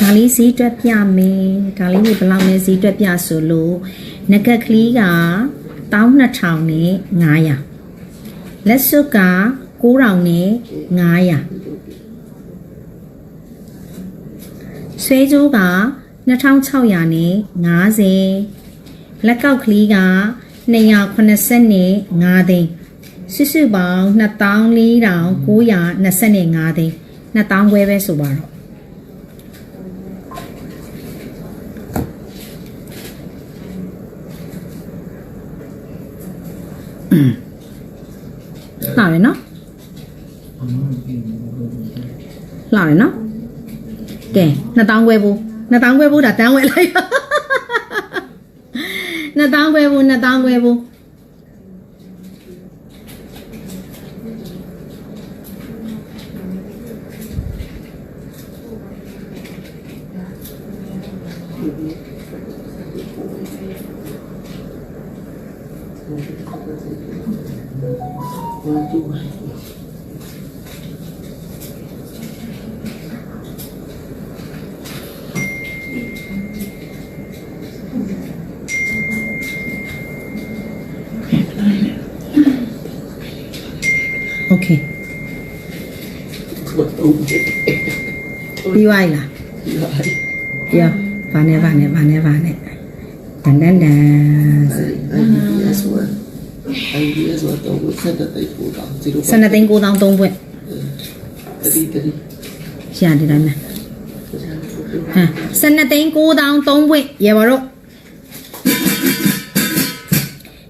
ဒါလေးဈေးတွက်ပြမယ်ဒါလေးနေဘယ်လောက်လဲဈေးတွက်ပြဆိုလို့ငကက်ကလေးက12000နဲ့900လက်စွပ်က9000နဲ့900ဆွဲကြိုးက2600နဲ့50လက်ကောက်ကလေးက280နဲ့5သိန်းစုစုပေါင်း24,925သိန်း2000ခွဲပဲဆိုပါတော့ လှတယ်နော်လှတယ်နော်ကဲ2000ခွဲဘူး2000ခွဲဘူးဒါတန်းဝဲလိုက်2000ခွဲဘူး2000 Qua chùa Okay. đi ai là? Dạ. Vane vane vane vane. ဘာနဲ့ဘာနဲ့ဘာနဲ့ဘာနဲ့တန်တန်တန် IBS 1 IBS 1တော့ဝက်ဆက်တဲ့ပို့တာ0စနသိန်း9000သုံးပွင့်တတိတတိရတယ်တိုင်းမှာဟမ်စနသိန်း9000သုံးပွင့်ရေပါတော့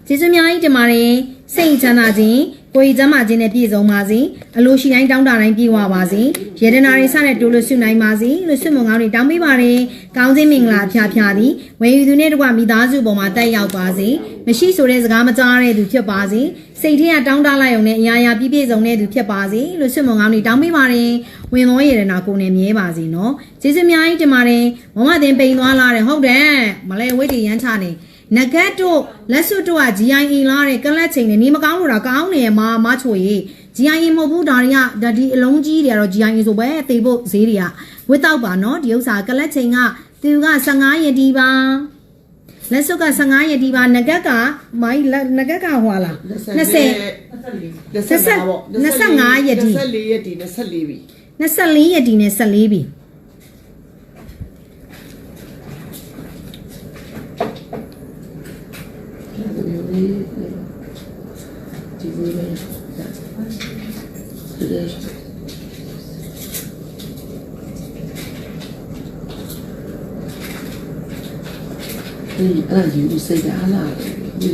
ကျေးဇူးအများကြီးတင်ပါတယ် စိတ်ချမ်းသာခြင်းကိုယ်ကြီးကျမ်းမာခြင်းနဲ့ပြည့်စုံပါစေအလိုရှိတိုင်းတောင်းတတိုင်းပြည့်ဝပါစေယေဒနာတွေစတဲ့တိုးလို့ဆုနိုင်ပါစေလို့ဆုမွန်ကောင်းတွေတောင်းပေးပါတယ်ကောင်းခြင်းမင်္ဂလာအဖျားဖျားသည်ဝယ်ယူသူနဲ့တကွမိသားစုပေါ်မှာတက်ရောက်ပါစေမရှိဆိုတဲ့စကားမကြားတဲ့သူဖြစ်ပါစေစိတ်ထဲကတောင်းတလိုက်ုံနဲ့အရာရာပြည့်ပြည့်စုံတဲ့သူဖြစ်ပါစေလို့ဆုမွန်ကောင်းတွေတောင်းပေးပါတယ်ဝင်သောယေဒနာကိုယ်နဲ့မြဲပါစေနော်ကျေးဇူးအများကြီးတင်ပါတယ်မမတင်ပိန်သွားလာတယ်ဟုတ်တယ်မလဲဝိတ်တီရမ်းချနေ နဂတ်တို့လက်စွပ်တို့က GIA လာတဲ့ကလတ်ချိန်နဲ့နေမကောင်းလို့တာကောင်းနေရမှာမချိုရေ GIA မဟုတ်ဘူးဒါတွေကဒါဒီအလုံးကြီးတွေကတော့ GIA ဆိုပဲတေဖို့ဈေးတွေကဝစ်တော့ပါနော်ဒီဥစ္စာကလတ်ချိန်ကသူက15ရက်ဒီပါလက်စွပ်က15ရက်ဒီပါနဂတ်ကမိုင်းလက်နဂတ်ကဟွာလား20 24ရက်ဒီ24ပြီ24ရက်ဒီနဲ့14ပြီ ဒီအဲ့ဒါယူစိတ်အားလာဒီ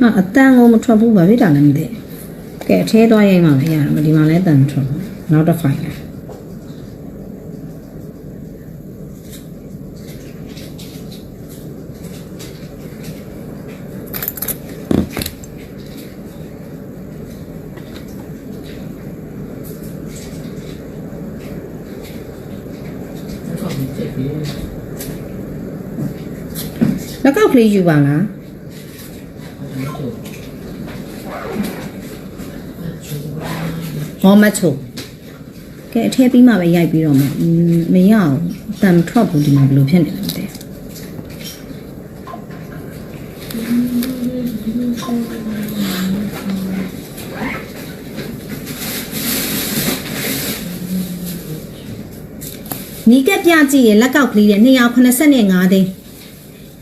ဟာအတန်ကိုမထွက်ဘူးဗာဖြစ်တာလည်းမသိကဲအထဲသွားရိုက်မှပဲရတယ်ဒီမှာလည်းအတန်မထွက်ဘူးနောက်တစ်ဖိုင်လား လက်ကောက်ကလေးယူပါလားဟောမချိုကဲအထဲပြီးမှပဲရိုက်ပြီးတော့မမရအောင်အတန်ထွက်ဘူးဒီမှာဘယ်လိုဖြစ်နေလဲမသိနီးကပ်ပြကြည့်ရဲ့လက်ကောက်ကလေးတဲ့285သိန်း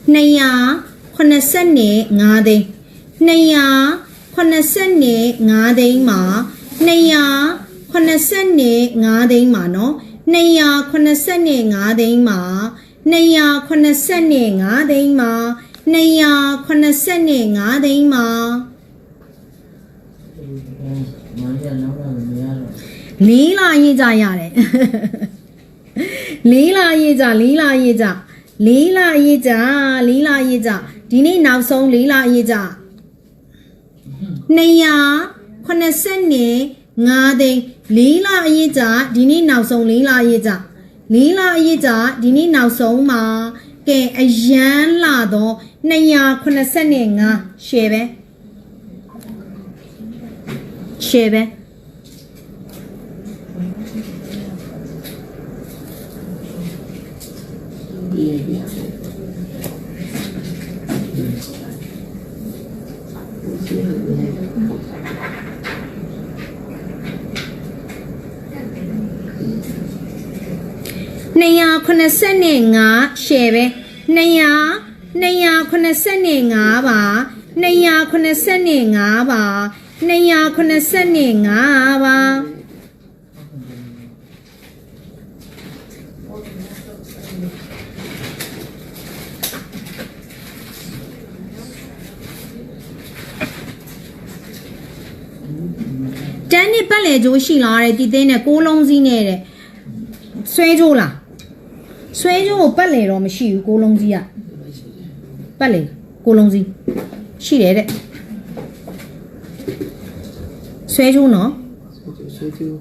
285သိန်း285သိန်းမှာ285သိန်းမှာနော်285သိန်းမှာ285သိန်းမှာ285သိန်းမှာမိုလေးလာရေးကြရတယ်လေးလာရေးကြလေးလာရေးကြ လေးလာရေးကြလေးလာရေးကြဒီနေ့နောက်ဆုံးလေးလာရေးကြ285သိန်းလေးလာရေးကြဒီနေ့နောက်ဆုံးလေးလာရေးကြလေးလာရေးကြဒီနေ့နောက်ဆုံးမှာကဲအရန်လာတော့285ရှယ်ပဲရှယ် ပဲပြီးပြီ285ရှယ်ပဲ200 285ပါ285ပါ285ပါ တန်းနဲ့ပတ်လေကြိုးရှိလာတဲ့ဒီသိန်းနဲ့ကိုးလုံးစည်းနဲ့တဲ့ဆွဲကြိုးလားဆွဲကြိုးကိုပတ်လေတော့မရှိဘူးကိုးလုံးစည်းကပတ်လေကိုးလုံးစည်းရှိတယ်တဲ့ဆွဲကြိုးနော်ဆွေးကြိုး